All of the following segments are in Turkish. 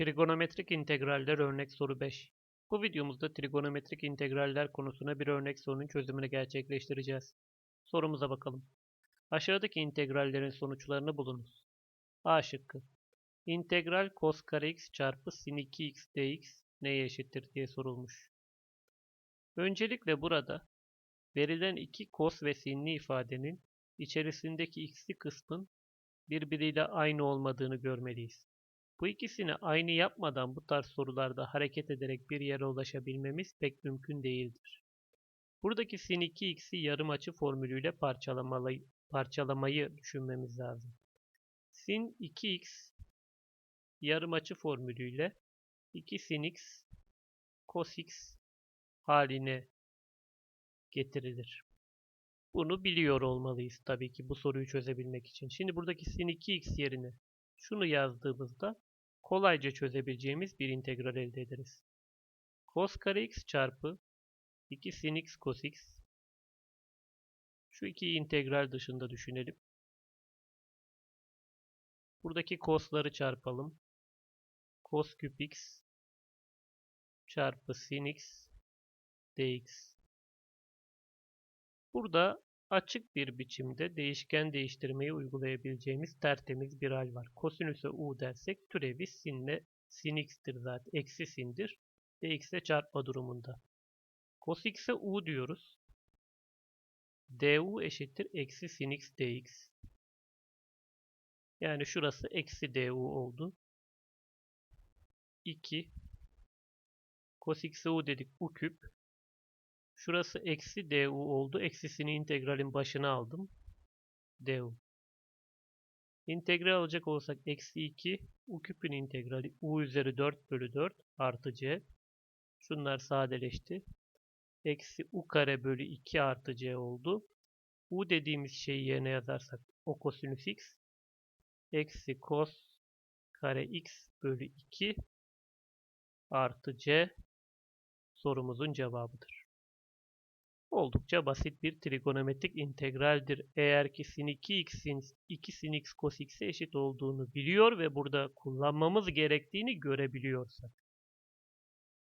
Trigonometrik integraller örnek soru 5. Bu videomuzda trigonometrik integraller konusuna bir örnek sorunun çözümünü gerçekleştireceğiz. Sorumuza bakalım. Aşağıdaki integrallerin sonuçlarını bulunuz. A şıkkı. İntegral cos kare x çarpı sin 2x dx neye eşittir diye sorulmuş. Öncelikle burada verilen iki cos ve sinli ifadenin içerisindeki x'li kısmın birbiriyle aynı olmadığını görmeliyiz. Bu ikisini aynı yapmadan bu tarz sorularda hareket ederek bir yere ulaşabilmemiz pek mümkün değildir. Buradaki sin 2x'i yarım açı formülüyle parçalamayı, düşünmemiz lazım. Sin 2x yarım açı formülüyle 2 sin x cos x haline getirilir. Bunu biliyor olmalıyız tabii ki bu soruyu çözebilmek için. Şimdi buradaki sin 2x yerine şunu yazdığımızda kolayca çözebileceğimiz bir integral elde ederiz. Cos kare x çarpı 2 sin x cos x şu iki integral dışında düşünelim. Buradaki cos'ları çarpalım. Cos küp x çarpı sin x dx. Burada açık bir biçimde değişken değiştirmeyi uygulayabileceğimiz tertemiz bir hal var. Kosinüse u dersek türevi sinle sin x'tir zaten. Eksi sindir. dx'e çarpma durumunda. Cos x'e u diyoruz. du eşittir eksi sin x dx. Yani şurası eksi du oldu. 2 cos x'e u dedik u küp. Şurası eksi du oldu. Eksisini integralin başına aldım. du. İntegral alacak olsak eksi 2 u küpün integrali u üzeri 4 bölü 4 artı c. Şunlar sadeleşti. Eksi u kare bölü 2 artı c oldu. u dediğimiz şeyi yerine yazarsak o kosinüs x eksi cos kare x bölü 2 artı c sorumuzun cevabıdır. Oldukça basit bir trigonometrik integraldir. Eğer ki sin 2x'in 2 sin x cos x'e eşit olduğunu biliyor ve burada kullanmamız gerektiğini görebiliyorsak.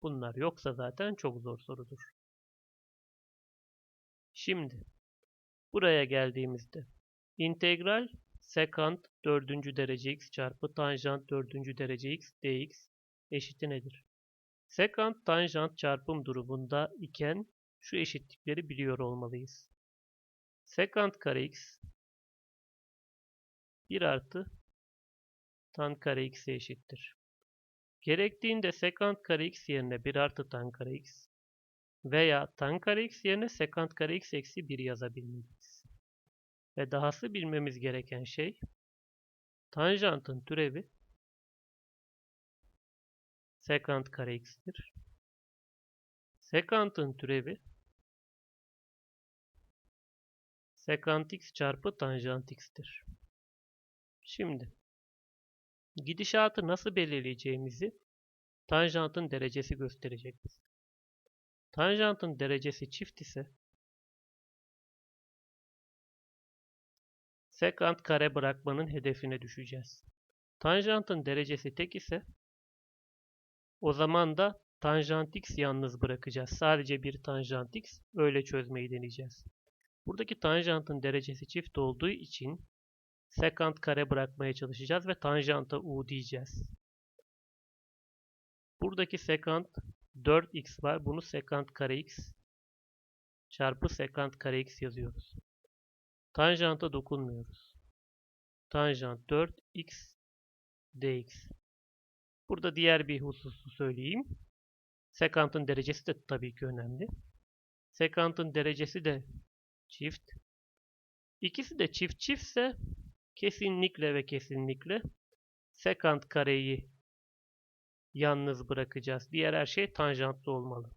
Bunlar yoksa zaten çok zor sorudur. Şimdi buraya geldiğimizde integral sekant 4. derece x çarpı tanjant 4. derece x dx eşiti nedir? Sekant tanjant çarpım durumunda iken şu eşitlikleri biliyor olmalıyız. Sekant kare x 1 artı tan kare x'e eşittir. Gerektiğinde sekant kare x yerine 1 artı tan kare x veya tan kare x yerine sekant kare x eksi 1 yazabilmeliyiz. Ve dahası bilmemiz gereken şey tanjantın türevi sekant kare x'tir. Sekantın türevi sekant x çarpı tanjant x'tir. Şimdi gidişatı nasıl belirleyeceğimizi tanjantın derecesi gösterecek. Tanjantın derecesi çift ise sekant kare bırakmanın hedefine düşeceğiz. Tanjantın derecesi tek ise o zaman da tanjant x yalnız bırakacağız. Sadece bir tanjant x öyle çözmeyi deneyeceğiz. Buradaki tanjantın derecesi çift olduğu için sekant kare bırakmaya çalışacağız ve tanjanta u diyeceğiz. Buradaki sekant 4x var. Bunu sekant kare x çarpı sekant kare x yazıyoruz. Tanjanta dokunmuyoruz. Tanjant 4x dx. Burada diğer bir hususu söyleyeyim. Sekantın derecesi de tabii ki önemli. Sekantın derecesi de çift. İkisi de çift çiftse kesinlikle ve kesinlikle sekant kareyi yalnız bırakacağız. Diğer her şey tanjantlı olmalı.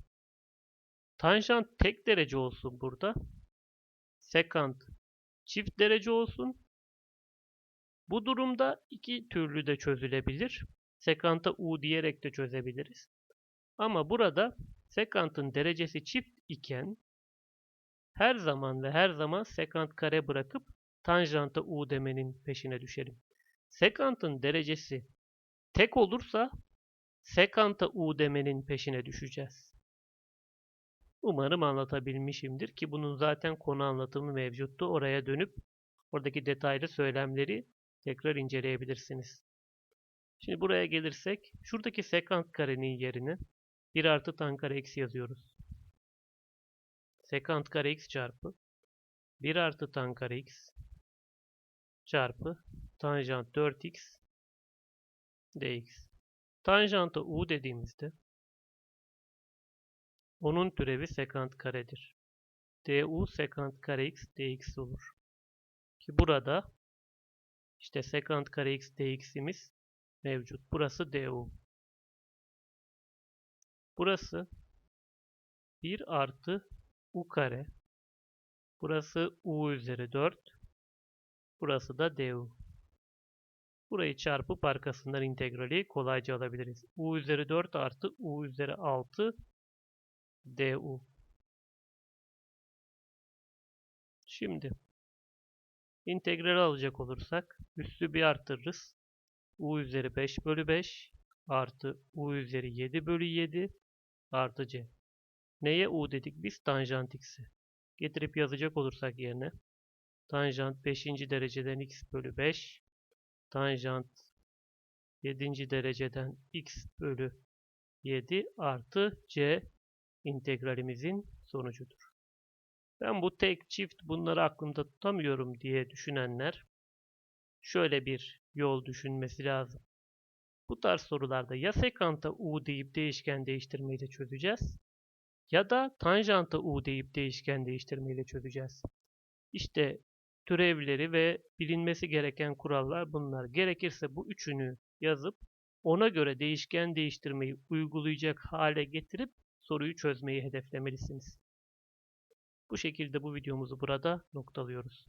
Tanjant tek derece olsun burada. Sekant çift derece olsun. Bu durumda iki türlü de çözülebilir. Sekanta u diyerek de çözebiliriz. Ama burada sekantın derecesi çift iken her zaman ve her zaman sekant kare bırakıp tanjanta u demenin peşine düşelim. Sekantın derecesi tek olursa sekanta u demenin peşine düşeceğiz. Umarım anlatabilmişimdir ki bunun zaten konu anlatımı mevcuttu. Oraya dönüp oradaki detaylı söylemleri tekrar inceleyebilirsiniz. Şimdi buraya gelirsek şuradaki sekant karenin yerine 1 artı tan kare x yazıyoruz. Sekant kare x çarpı 1 artı tan kare x çarpı tanjant 4x dx. Tanjanta u dediğimizde onun türevi sekant karedir. du sekant kare x dx olur. Ki burada işte sekant kare x dx'imiz mevcut. Burası du. Burası 1 artı u kare. Burası u üzeri 4. Burası da du. Burayı çarpıp arkasından integrali kolayca alabiliriz. u üzeri 4 artı u üzeri 6 du. Şimdi integral alacak olursak üssü bir artırırız. u üzeri 5 bölü 5 artı u üzeri 7 bölü 7 artı c. Neye u dedik biz? Tanjant x'i. Getirip yazacak olursak yerine tanjant 5. dereceden x bölü 5 tanjant 7. dereceden x bölü 7 artı c integralimizin sonucudur. Ben bu tek çift bunları aklımda tutamıyorum diye düşünenler şöyle bir yol düşünmesi lazım. Bu tarz sorularda ya sekanta u deyip değişken değiştirmeyle çözeceğiz ya da tanjanta u deyip değişken değiştirmeyle çözeceğiz. İşte türevleri ve bilinmesi gereken kurallar bunlar. Gerekirse bu üçünü yazıp ona göre değişken değiştirmeyi uygulayacak hale getirip soruyu çözmeyi hedeflemelisiniz. Bu şekilde bu videomuzu burada noktalıyoruz.